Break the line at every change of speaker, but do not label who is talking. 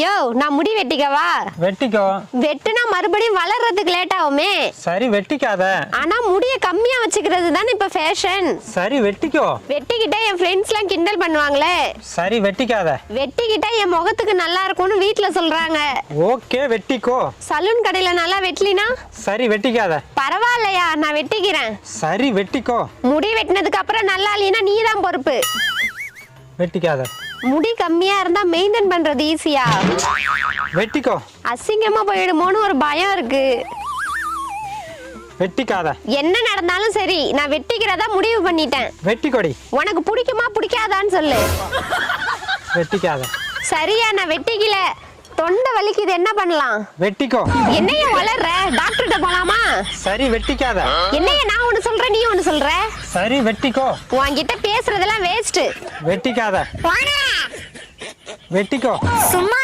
யோ நான் முடி வெட்டிக்கவா?
வெட்டிக்கோ.
வெட்டுனா மறுபடியும் வளர்றதுக்கு லேட் ஆகுமே.
சரி வெட்டிக்காத.
ஆனா முடிய கம்மியா வச்சுக்கிறது தானே இப்ப ஃபேஷன்
சரி வெட்டிக்கோ.
வெட்டிக்கிட்டா என் ஃப்ரெண்ட்ஸ்லாம் கிண்டல் பண்ணுவாங்களே.
சரி வெட்டிக்காத.
வெட்டிக்கிட்டா என் முகத்துக்கு நல்லா இருக்கும்னு வீட்ல சொல்றாங்க.
ஓகே வெட்டிக்கோ.
சலூன் கடையில நல்லா வெட்டலினா?
சரி வெட்டிக்காத.
பரவாயில்லையா நான் வெட்டிக்கிறேன்.
சரி வெட்டிக்கோ.
முடி வெட்டினதுக்கு அப்புறம் நல்லா இல்லைன்னா நீ தான் பொறுப்பு.
வெட்டிக்காத.
முடி கம்மியா இருந்தா மெயின்டைன் பண்றது ஈஸியா?
வெட்டிக்கோ.
அசிங்கமா போயிடுமோன்னு ஒரு பயம் இருக்கு.
வெட்டிக்காத.
என்ன நடந்தாலும் சரி நான் வெட்டிக்கிறதா முடிவு பண்ணிட்டேன்.
வெட்டிக்கொடி.
உனக்கு பிடிக்குமா பிடிக்காதான்னு சொல்லு.
வெட்டிக்காத.
சரியா நான் வெட்டிக்கல. தொண்டை வலிக்குது என்ன பண்ணலாம்?
வெட்டிக்கோ.
என்னைய வளர்ற?
சரி வெட்டிக்காத.
என்னைய நான் ஒண்ணு சொல்றேன் நீ ஒண்ணு சொல்ற?
சரி வெட்டிக்கோ.
உன்கிட்ட பேசுறதெல்லாம் வேஸ்ட்
வெட்டிக்காத. வெட்டிக்கோ.
சும்மா